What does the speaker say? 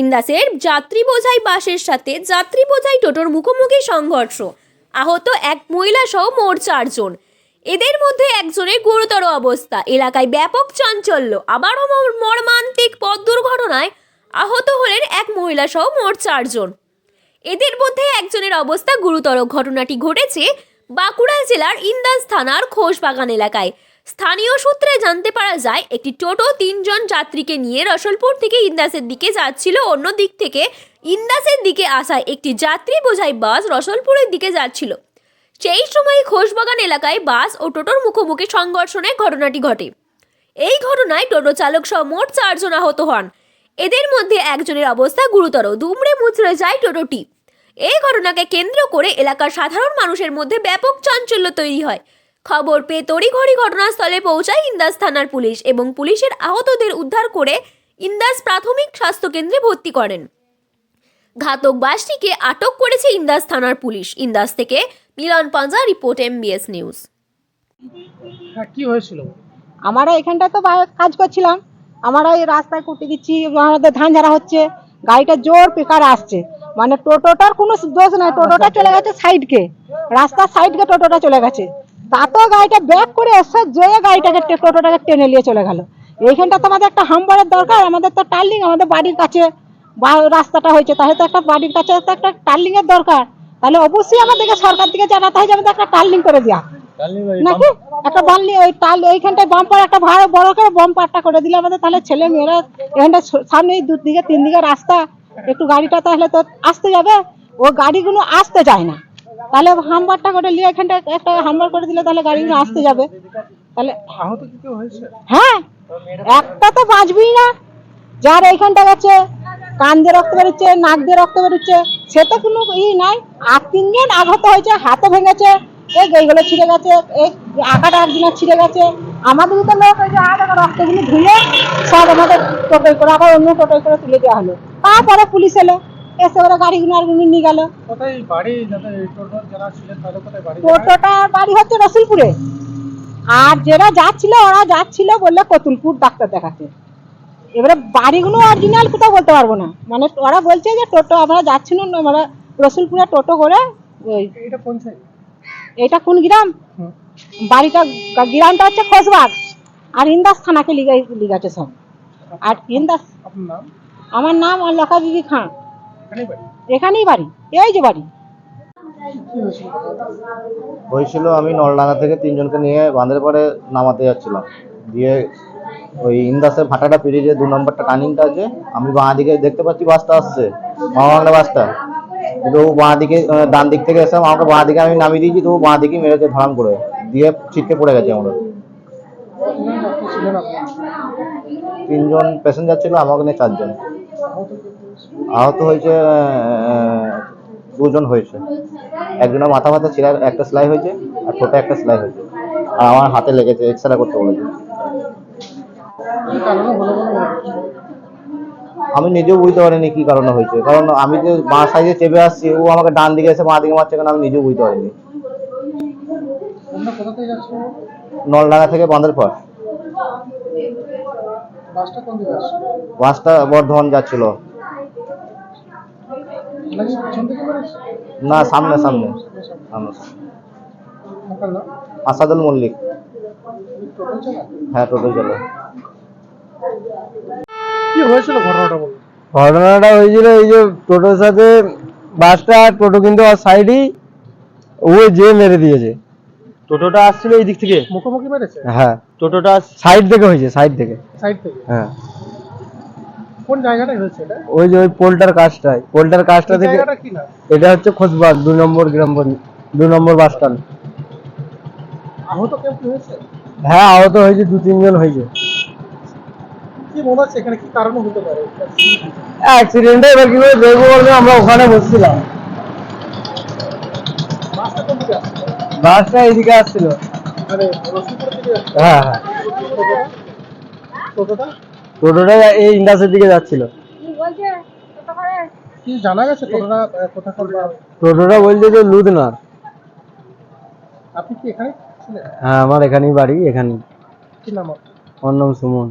ইন্দাসের যাত্রী বোঝাই বাসের সাথে যাত্রী বোঝাই টোটোর মুখোমুখি সংঘর্ষ। আহত এক মহিলা সহ মোট চারজন। এদের মধ্যে একজনের গুরুতর অবস্থা। এলাকায় ব্যাপক চাঞ্চল্য। আবারও মর্মান্তিক পথ দুর্ঘটনায় আহত হলেন এক মহিলা সহ মোট চারজন। এদের মধ্যে একজনের অবস্থা গুরুতর। ঘটনাটি ঘটেছে বাঁকুড়া জেলার ইন্দাস থানার খোশবাগান এলাকায়। স্থানীয় সূত্রে জানতে পারা যায়, একটি টোটো তিনজন যাত্রীকে নিয়ে রসলপুর থেকে ইন্দাসের দিকে যাচ্ছিল। অন্য দিক থেকে ইন্দাসের দিকে আসা একটি যাত্রী বোঝাই বাস রসলপুরের দিকে যাচ্ছিল। সেই সময় খোশবাগান এলাকায় বাস ও টোটোর মুখোমুখি সংঘর্ষণের ঘটনাটি ঘটে। এই ঘটনায় টোটো চালক সহ মোট চারজন আহত হন। এদের মধ্যে একজনের অবস্থা গুরুতর। দুমড়ে মুচড়ে যায় টোটোটি। এই ঘটনাকে কেন্দ্র করে এলাকার সাধারণ মানুষের মধ্যে ব্যাপক চাঞ্চল্য তৈরি হয়। খবর পেয়ে তড়িঘড়ি ঘটনাস্থলে পৌঁছায় ইন্দাস থানার পুলিশ এবং পুলিশের আহতদের উদ্ধার করে ইন্দাস প্রাথমিক স্বাস্থ্যকেন্দ্রে ভর্তি করেন। ঘাতক বাসটিকে আটক করেছে ইন্দাস থানার পুলিশ। ইন্দাস থেকে মিলন পাঞ্জা রিপোর্ট এমবিএস নিউজ। হ্যাঁ কি হয়েছিল? আমরা এখানটায় তো কাজ করছিলাম। আমরা এই রাস্তায় কুটি দিচ্ছি, আমাদের ধান ঝাড়া হচ্ছে, গাড়িটা জোর পেকার আসছে। মানে টোটোটার কোনো দোষ নাই, টোটোটা চলে গেছে সাইডকে। রাস্তার সাইডকে টোটোটা চলে গেছে। তাতেও গাড়িটা ব্যাক করে এসে যে গাড়িটাকে টোটোটাকে টেনে নিয়ে চলে গেল। এইখানটা তো আমাদের একটা হাম্বারের দরকার আমাদের তো টার্লিং আমাদের বাড়ির কাছে বা- রাস্তাটা হয়েছে তাহলে তো একটা বাড়ির কাছে তো একটা দরকার। তাহলে অবশ্যই আমাদেরকে সরকার থেকে জানাতে হয় যে আমাদের একটা টার্লিং করে দেওয়া নাকি? একটা বানলি ওই টাল ওইখানটায় বাম্পার একটা ভাড়া বড় করে বাম্পারটা করে দিলে আমাদের তাহলে ছেলে মেয়েরা এখানটা স- সামনে এই দু তিন দিকে রাস্তা একটু গাড়িটা তাহলে তো আসতে যাবে। ও গাড়িগুলো আসতে চায় না। তাহলে হাম্বারটা করে নিয়ে এখানটা একটা হাম্বার করে দিলে তাহলে গাড়িগুলো আসতে যাবে। তাহলে আহত কি কেউ হয়েছে? হ্যাঁ একটা তো বাঁচবেই না। যার এইখানটা গেছে কান দিয়ে রক্ত বেরোচ্ছে নাক দিয়ে রক্ত বেরোচ্ছে সে তো কোনো ই নাই। আর তিনজন আঘাত হয়েছে হাতও ভেঙেছে এই এইগুলো ছিঁড়ে গেছে এই আঁকাটা একজনের ছিঁড়ে গেছে। আমাদের তো লোক ওই যে আধা রক্তগুলো ধুয়ে সব আমাদের টোটোয় করে আবার অন্য টোটোয় করে তুলে দেওয়া হলো। তারপরে পুলিশ এলো। এসে ওরা গাড়িগুলো আর নিয়ে গেল। কোথায় বাড়ি? হচ্ছে রসুলপুরে। আর যারা যাচ্ছিল ওরা যাচ্ছিল বললে কতুলপুর ডাক্তার দেখাতে। এবারে বাড়িগুলো অরিজিনাল কোথাও বলতে পারব না। মানে ওরা বলছে যে টোটো আমরা যাচ্ছি না আমরা রসুলপুরে টোটো করে ওই এটা কোন গ্রাম? বাড়িটা গ্রামটা হচ্ছে খোসবাগ আর ইন্দাস থানাকে লিগাই লিগাছে সব। আর ইন্দাস আমার নাম লকা বিবি খান এখানেই বাড়ি? এই যে বাড়ি। হয়েছিল আমি নলডাঙ্গা থেকে তিনজনকে নিয়ে বাঁধের পরে নামাতে যাচ্ছিলাম। দিয়ে ওই ইন্দাসের ভাটাটা পেরিয়ে যে দু নম্বরটা টার্নিংটা আছে আমি বাঁ দিকে দেখতে পাচ্ছি বাসটা আসছে। মামা বাংলা বাসটা। কিন্তু ও বাঁ দিকে ডান দিক থেকে এসে আমাকে বাঁ দিকে আমি নামিয়ে দিয়েছি তো ও বাঁ দিকে মেরেছে ধরাম করে। দিয়ে ছিটকে পড়ে গেছে আমরা তিনজন প্যাসেঞ্জার ছিল আমাকে নিয়ে চারজন। আহত হয়েছে দুজন হয়েছে। একজনের মাথা মাথা ছিঁড়া একটা সেলাই হয়েছে আর ঠোঁটে একটা সেলাই হয়েছে। আর আমার হাতে লেগেছে এক্সরে করতে বলেছে। কারণে? আমি নিজেও বুঝতে পারিনি কি কারণে হয়েছে। কারণ আমি যে বাঁ সাইডে চেপে আসছি ও আমাকে ডান দিকে এসে বাঁ দিকে মারছে কেন আমি নিজেও বুঝতে পারিনি। নলডাঙ্গা থেকে বাঁধের পর বাসটা বর্ধমান যাচ্ছিল নাকি পিছন থেকে বেরোচ্ছে না সামনে সামনে। সামনে। আসাদুল মল্লিক। হ্যাঁ টোটো চলে। কি হয়েছিল ঘটনাটা বলুন? ঘটনাটা হয়েছিল এই যে টোটোর সাথে বাসটা আর টোটো কিন্তু আর সাইডেই ও যে মেরে দিয়েছে। টোটোটা আসছিল এই দিক থেকে? মুখোমুখি মেরেছে? হ্যাঁ। টোটোটা সাইড থেকে হয়েছে সাইড থেকে। সাইড থেকে? হ্যাঁ। কোন জায়গাটায় হয়েছে এটা? ওই যে ওই পোলটার কাজটায় পোলটার কাজটা থেকে জায়গাটা কি না? এটা হচ্ছে খোঁজবাগ দু নম্বর গ্রাম পঞ্চ- দু নম্বর বাস স্ট্যান্ড। আহত কেউ কি হয়েছে? হ্যাঁ আহত হয়েছে দু তিনজন হয়েছে। কি মনে হচ্ছে এখানে কি কারণে হতে পারে? অ্যাক্সিডেন্টে এবার কি করে দেখব বলবে আমরা ওখানে বসছিলাম। বাসটা কোন দিকে আসছে? বাসটা এইদিকে আসছিল। মানে রসিপুর দিকে আসছে? হ্যাঁ হ্যাঁ। টোটোটা? টোটোটা এই ইন্ডাসের দিকে যাচ্ছিল। কি জানা গেছে টোটোটা কোথাকার টোটোটা বলছে যে লুধনার। আপনি কি এখানে? হ্যাঁ আমার এখানেই বাড়ি এখানেই। কি নাম? আমার নাম সুমন।